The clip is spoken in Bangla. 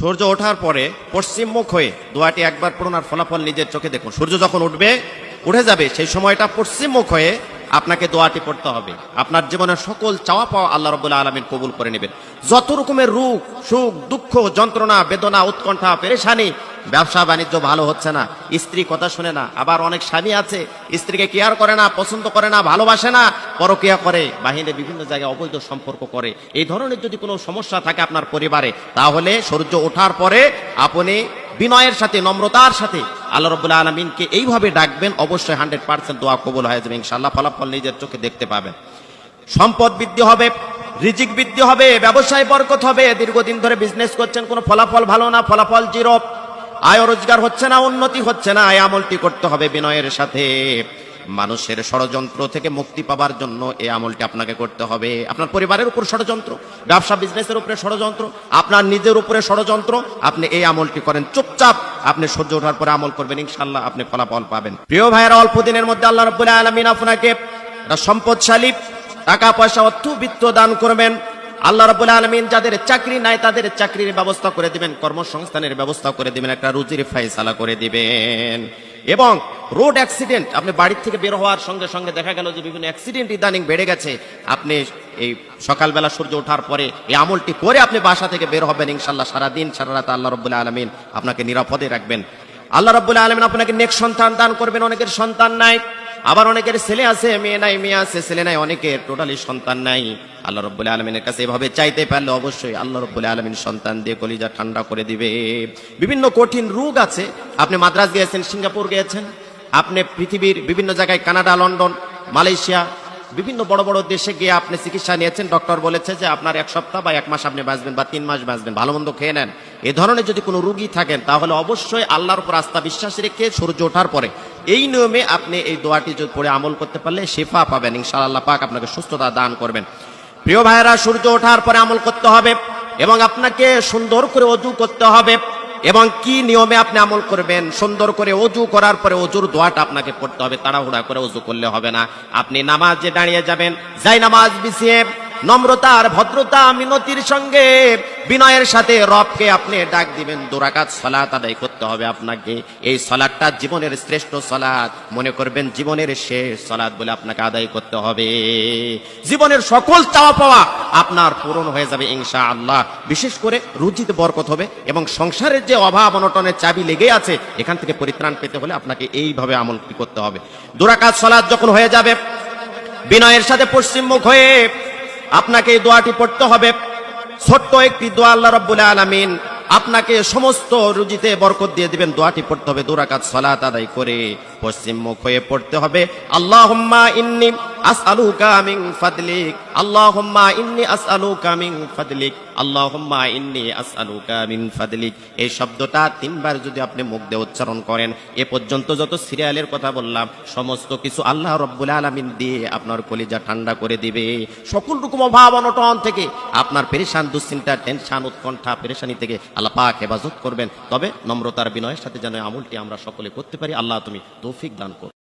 সূর্য ওঠার পরে পশ্চিমমুখ হয়ে দোয়াটি একবার পড়ুন আর ফলাফল নিজের চোখে দেখুন। সূর্য যখন উঠবে, উঠে যাবে, সেই সময়টা পশ্চিমমুখ হয়ে আপনাকে দোয়াটি পড়তে হবে। আপনার জীবনের সকল চাওয়া পাওয়া আল্লাহ রবুল্লা আলমিন কবুল করে নেবেন। যত রকমের রোগ, সুখ, দুঃখ, যন্ত্রণা, বেদনা, উৎকণ্ঠা, পেরেশানি ব্যবসা বাণিজ্য ভালো হচ্ছে না, স্ত্রী কথা শুনে না, আবার অনেক স্বামী আছে, স্ত্রীকে কেয়ার করে না, পছন্দ করে না, ভালোবাসে না, পরকিয়া করে, বাহিরে বিভিন্ন জায়গায় অবৈধ সম্পর্ক করে। এই ধরনের যদি কোনো সমস্যা থাকে আপনার পরিবারে, তাহলে সূর্য ওঠার পরে আপনি বিনয়ের সাথে, নম্রতার সাথে আল্লাহ রবুল্লা আলমিনকে এইভাবে ডাকবেন, অবশ্যই হান্ড্রেড পার্সেন্ট দোয়া কবুল হয়ে যাবে ইনশাল্লাহ ফলাফল নিজের চোখে দেখতে পাবেন। সম্পদ বৃদ্ধি হবে, রিজিক বৃদ্ধি হবে, ব্যবসায় বরকত হবে, দীর্ঘদিন ধরে বিজনেস করছেন, কোনো ফলাফল ভালো না, ফলাফল জিরো আয় রোজগার হচ্ছে না, উন্নতি হচ্ছে না, আয় আমলটি করতে হবে বিনয়ের সাথে। মানুষের ষড়যন্ত্র থেকে মুক্তি পাবার জন্য এই আমলটি আপনাকে করতে হবে। আপনার পরিবারের উপর ষড়যন্ত্র, ব্যবসা বিজনেসের উপরে ষড়যন্ত্র, আপনার নিজের উপরে ষড়যন্ত্র, আপনি এই আমলটি করেন, চুপচাপ আপনি সহ্য ওঠার পরে আমল করবেন ইনশাল্লাহ আপনি ফলাফল পাবেন। প্রিয় ভাইয়েরা, অল্প দিনের মধ্যে আল্লাহ রব্বুল আলমিন আপনাকে সম্পদশালী টাকা পয়সা অর্থবিত্ত দান করবেন। আল্লাহ রাব্বুল আলামিন যাদের চাকরি নাই তাদের চাকরির ব্যবস্থা করে দিবেন, কর্মসংস্থানের ব্যবস্থা করে দিবেন, একটা রুজির ফাইসালা করে দিবেন। এবং রোড অ্যাক্সিডেন্ট, আপনি বাড়ির থেকে বের হওয়ার সঙ্গে সঙ্গে দেখা গেল যে বিভিন্ন অ্যাক্সিডেন্ট ইদানিং বেড়ে গেছে। আপনি এই সকালবেলা সূর্য ওঠার পরে এই আমলটি করে আপনি বাসা থেকে বের হবেন ইনশাল্লাহ সারাদিন সারা রাত আল্লাহ রব্বুল আলমিন আপনাকে নিরাপদে রাখবেন। আল্লাহ রব্বুল আলমিন আপনাকে নেক সন্তান দান করবেন, অনেকের সন্তান নাই। আবার অনেকের ছেলে আছে, মেয়ে নাই, মেয়ে আছে, ছেলে নাই, অনেকের টোটালি সন্তান নাই। আল্লাহ রব্বুল আলমিনের কাছে এভাবে চাইতে পারলে অবশ্যই আল্লাহ রব্বুল আলমিন সন্তান দিয়ে কলিজা ঠান্ডা করে দিবে। বিভিন্ন কঠিন রোগ আছে। আপনি মাদ্রাজ গিয়েছেন, সিঙ্গাপুর গিয়েছেন, আপনি পৃথিবীর বিভিন্ন জায়গায় কানাডা, লন্ডন, মালয়েশিয়া, বিভিন্ন বড় বড় দেশে গিয়ে আপনি চিকিৎসা নিয়েছেন, ডক্টর বলেছে যে আপনার এক সপ্তাহ বা এক মাস আপনি বাঁচবেন বা তিন মাস বাঁচবেন, ভালো মন্দ খেয়ে নেন। এ ধরনের যদি কোনো রুগী থাকেন, তাহলে অবশ্যই আল্লাহর উপর আস্থা বিশ্বাস রেখে সূর্য ওঠার পরে এই নিয়মে আপনি এই দোয়াটি পড়ে আমল করতে পারলে শেফা পাবেন, ইনশাআল্লাহ পাক আপনাকে সুস্থতা দান করবেন। প্রিয় ভাইয়েরা, সূর্য ওঠার পরে আমল করতে হবে এবং আপনাকে সুন্দর করে অজু করতে হবে এবং কি নিয়মে আপনি আমল করবেন, সুন্দর করে অজু করার পরে অজুর দোয়াটা আপনাকে পড়তে হবে। তাড়াহুড়া করে অজু করলে হবে না। আপনি নামাজে দাঁড়িয়ে যাবেন, যাই নামাজ বিছিয়ে নম্রতা আর ভদ্রতা, মিনতির সঙ্গে বিনয়ের সাথে রবকে আপনি ডাক দিবেন। দুরাকাত সলাত আদায় করতে হবে আপনাকে। এই সলাদটা জীবনের শ্রেষ্ঠ সলাদ মনে করবেন জীবনের শেষ সলাদ বলে আপনাকে আদায় করতে হবে। জীবনের সকল চাওয়া পাওয়া আপনার পূরণ হয়ে যাবে ইনশা আল্লাহ বিশেষ করে রুজিতে বরকত হবে এবং সংসারের যে অভাব, অনটনের চাবি লেগে আছে, এখান থেকে পরিত্রাণ পেতে হলে আপনাকে এইভাবে আমল করতে হবে। দুরাকাত সলাদ যখন হয়ে যাবে, বিনয়ের সাথে পশ্চিমমুখ হয়ে আপনাকে এই দোয়াটি পড়তে হবে। ছোট্ট একটি দোয়া আল্লাহ রব্বুল আলামিন আপনাকে সমস্ত রুজিতে বরকত দিয়ে দিবেন। দোয়াটি পড়তে হবে দুরাকাত সালাত আদায় করে। পশ্চিম মুখ হয়ে পড়তে হবে। আল্লাহুম্মা ইন্নি আসআলুকা মিন ফাদলিক। আল্লাহুম্মা ইন্নি আসআলুকা মিন ফাদলিক। আল্লাহুম্মা ইন্নি আসআলুকা মিন ফাদলিক। এই শব্দটা তিনবার যদি আপনি মুখ দিয়ে উচ্চারণ করেন, এ পর্যন্ত যত সিরিয়ালের কথা বললাম, সমস্ত কিছু আল্লাহ রব্বুল আলামিন দিয়ে আপনার কলিজা ঠান্ডা করে দিবে। সকল রকম অভাব, অনটন থেকে আপনার পেরেশান, দুশ্চিন্তা, টেনশন, উৎকণ্ঠা, পেরেশানি থেকে আল্লাহ পাক হেফাজত করবেন। তবে নম্রতার বিনয়ের সাথে যেন আমলটি আমরা সকলে করতে পারি, আল্লাহ তুমি তৌফিক দান করো